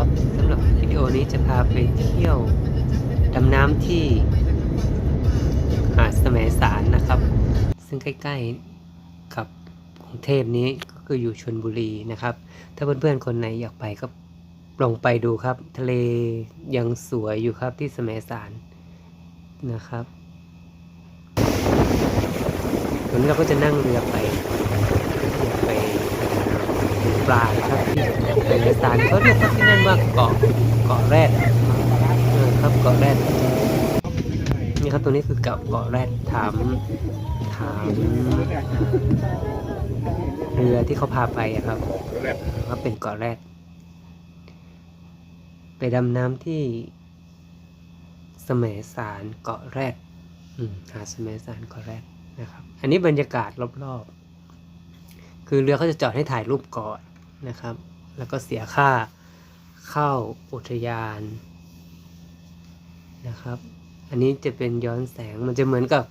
ครับสำหรับวิดีโอนี้จะพาไปเที่ยวดำน้ำที่หาดแสมสารนะครับ ซึ่งใกล้ๆกับกรุงเทพนี้ก็คืออยู่ชลบุรีนะครับ ถ้าเพื่อนๆคนไหนอยากไปก็ลองไปดูครับ ทะเลยังสวยอยู่ครับที่แสมสารนะครับวันนี้เราก็จะนั่งเรือไปเพื่อที่จะไปดู ปลาครับที่แสมสารเขาเรียกที่นั่นว่าเกาะเกาะแรดครับเกาะแรดนี่ครับตรงนี้คือเกาะเกาะแรดถามถามเรือที่เขาพาไปครับว่าเป็นเกาะแรดไปดำน้ำที่สมสารเกาะแรดหาดสมสารเกาะแรดนะครับ อันนี้บรรยากาศรอบๆ คือเรือเขาจะจอดให้ถ่ายรูปก่อน นะครับ แล้วก็เสียค่าเข้าอุทยานนะครับ อันนี้จะเป็นย้อนแสงมันจะเหมือนกับ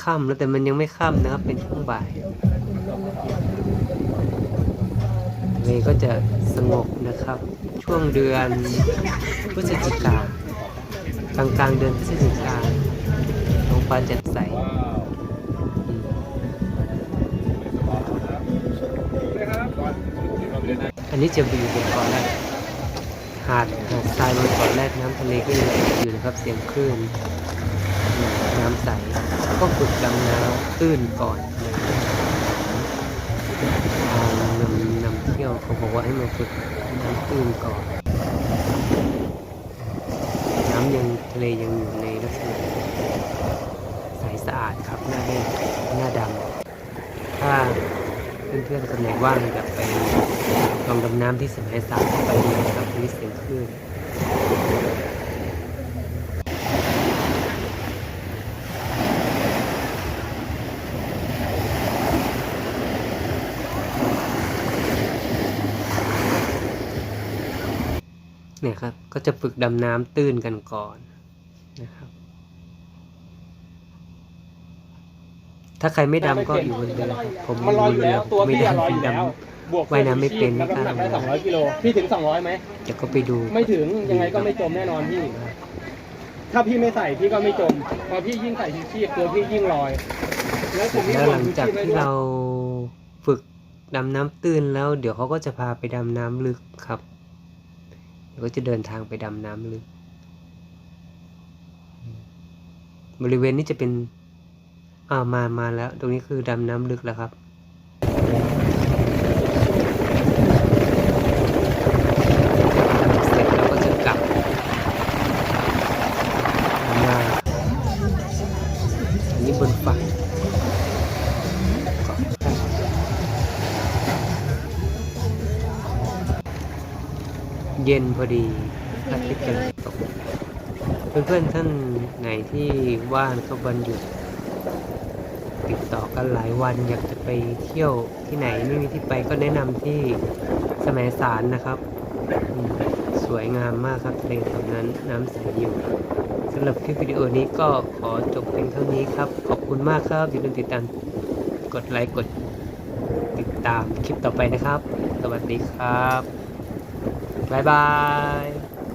ค่ำแล้วแต่มันยังไม่ค่ำนะครับ เป็นช่วงบ่ายทะเลก็จะสงบนะครับ ช่วงเดือนพฤศจิกากลางกลางๆเดือนพฤศจิกาท้องฟ้าแจ่มใส นนี้จะอยู่บนเกาะแรกหาดหาดทรายบนเกาะแรกน้ำทะเลก็ยังอยู่นะครับเสียงคลื่น น้ำใส ก็ฝึกดำน้ำตื้นก่อนนะครับทางนำนำเที่ยวเขาบอกว่าให้มาฝึกน้ำตื้นก่อน น้ำยังทะเลยังอยู่ในลักษณะใสสะอาดครับหน้าแห้งหน้าดำถ้า เพื่อนๆคนไหนว่างอยากไปลองดำน้ำที่สมัยสามไปเลยครับมีเสียงคลื่นเนี่ยครับ ก็จะฝึกดำน้ำตื้นกันก่อนนะครับ ถ้าใครไม่ดำก็อยู่บนเรือครับผมมันลอยอยู่แล้วตัวไม่พี่อะดำลอยอยู่ดแล้วบวกว่ายน้ำไม่เป็นแล้วก็น้ำหนักได้ก็สองร้อยกิโลพี่ถึงสองร้อยไหมำเดี๋ยวก็ไปดู ไม่ถึงยังไงก็ไม่จมแน่นอนพี่ ถ้าพี่ไม่ใส่พี่ก็ไม่จม พอพี่ยิ่งใส่ชูชีพตัวพี่ยิ่งลอย แล้วผมไม่แล้วห่วหลังงชูจากชีพไว้ที่ด้วยเราฝึกดำน้ำตื้นแล้ว เดี๋ยวเขาก็จะพาไปดำน้ำลึกครับ เดี๋ยวก็จะเดินทางไปดำน้ำลึก บริเวณนี้จะเป็น อ่ามามาแล้ว ตรงนี้คือดำน้ำลึกแล้วครับ เสร็จแล้วก็จะกลับมาอันนี้บนฝั่งเย็นพอดีอาทิตย์กำลังตกเพื่อนๆท่านไหนที่ว่างก็วันหยุด ติดต่อกันหลายวันอยากจะไปเที่ยวที่ไหนไม่มีที่ไปก็แนะนำที่แสมัยสารนะครับสวยงามมากครับทะเลแถวนั้นน้ำใสอยู่สำหรับคลิปวิดีโอนี้ก็ขอจบเพียงเท่านี้ครับ ขอบคุณมากครับอย่าลืมติดตามกดไลค์กดติดตามคลิปต่อไปนะครับ สวัสดีครับ บ๊ายบาย